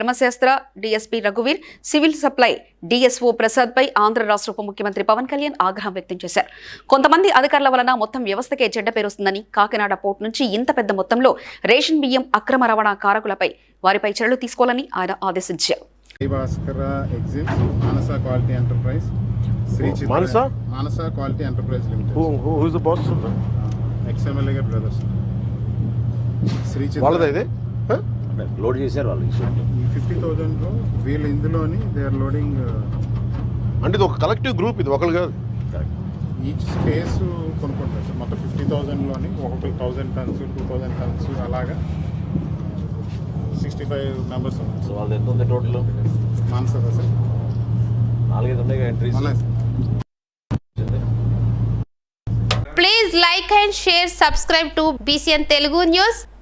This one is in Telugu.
ధర్మశాస్త్ర డీఎస్పీ రఘువీర్ సివిల్ సప్లై డీఎస్ఓ ప్రసాద్ పై ఆంధ్ర రాష్ట్ర ఉప ముఖ్యమంత్రి పవన్ కళ్యాణ్ ఆగ్రహం వ్యక్తం చేశారు. కొంతమంది అధికారుల వలన మొత్తం వ్యవస్థకే చెడ్డ పేరొస్తుందని కాకినాడ పోర్ట్ నుంచి ఇంత పెద్ద మొత్తంలో రేషన్ బియ్యం అక్రమ రవాణా కారకులపై వారిపై చర్యలు తీసుకోవాలని ఆయన ఆదేశించారు. Bhaskara exit Manasa quality enterprise. Sri load చేశారు వాళ్ళు ఈ ఫిఫ్టీ థౌజండ్లో వీళ్ళు ఇందులోని దే ఆర్ లోడింగ్ అంటే ఇది ఒక కలెక్టివ్ గ్రూప్ ఇది ఒకరు కాదు. ఈచ్ స్పేస్ కొనుక్కుంటారు సార్. మొత్తం ఫిఫ్టీ థౌజండ్లోని ఒక్కొక్కరు thousand tons two thousand tons అలాగా సిక్స్టీ ఫైవ్ మెంబర్స్ ఉన్నారు. సో వాళ్ళు ఎంత ఉంది టోటల్? మానస సార్. నాలుగైదు ఉన్నాయి entries sir. Please like and share, subscribe to BCN Telugu News.